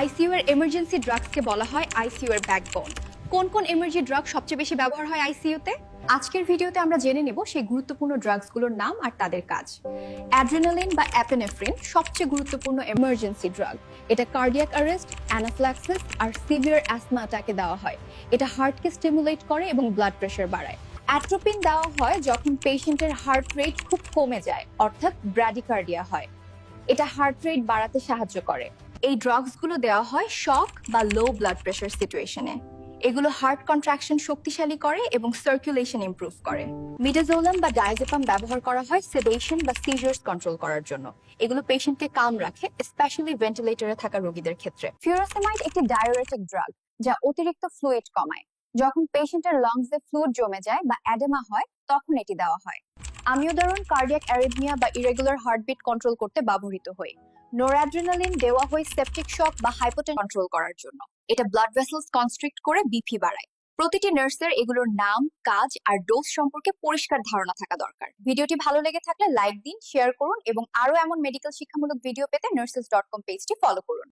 ICU এর emergency ড্রাগসকে বলা হয় আইসিইউ এর ব্যাকবোন কোন কোন এমার্জি ড্রাগ সবচেয়ে বেশি ব্যবহার হয় আইসিইউতে? আজকের ভিডিওতে আমরা জেনে নেব সেই গুরুত্বপূর্ণ ড্রাগসগুলোর নাম আর তাদের কাজ। অ্যাড্রেনালিন বা অ্যাপেনেফ্রিন সবচেয়ে গুরুত্বপূর্ণ এমার্জেন্সি ড্রাগ এটা কার্ডিয়াক অ্যারেস্ট অ্যানাফ্ল্যাক্সিস আর সিভিয়ার অ্যাসমা অ্যাটাকে দেওয়া হয়। এটা হার্টকে স্টিমুলেট করে এবং ব্লাড প্রেশার বাড়ায়। অ্যাট্রোপিন দেওয়া হয় যখন পেশেন্টের হার্ট রেট খুব কমে যায়, অর্থাৎ ব্র্যাডিকার্ডিয়া হয়। এটা হার্ট রেট বাড়াতে সাহায্য করে। এই ড্রাগসগুলো দেওয়া হয় শক বা লো ব্লাড প্রেশার সিচুয়েশনে এগুলো হার্ট কন্ট্রাকশন শক্তিশালী করে এবং সার্কুলেশন ইমপ্রুভ করে। মিডাজোলাম বা ডায়াজেপাম ব্যবহার করা হয় সেডেশন বা সিজার্স কন্ট্রোল করার জন্য। এগুলো পেশেন্টকে কাম রাখে স্পেশালি ভেন্টিলেটরে থাকা রোগীদের ক্ষেত্রে। ফিউরাসেমাইড একটি ডায়োরেটিক ড্রাগ যা অতিরিক্ত ফ্লুইড কমায়। যখন পেশেন্টের লাংসে ফ্লুইড জমে যায় বা অ্যাডেমা হয়, তখন এটি দেওয়া হয়। আমিওদারন কার্ডিয়াক অ্যারিথমিয়া বা ইরেগুলার হার্টবিট কন্ট্রোল করতে ব্যবহৃত হয় নোরাড্রিনালিন দেওয়া হয় সেপটিক শক বা হাইপোটেন কন্ট্রোল করার জন্য। এটা ব্লাড ভেসেলস কনস্ট্রিক্ট করে বিপি বাড়ায়। প্রতিটি নার্সের এগুলোর নাম, কাজ আর ডোজ সম্পর্কে পরিষ্কার ধারণা থাকা দরকার। ভিডিওটি ভালো লেগে থাকলে লাইক দিন শেয়ার করুন এবং আরও এমন মেডিকেল শিক্ষামূলক ভিডিও পেতে নার্সেস ডট কম পেজটি ফলো করুন।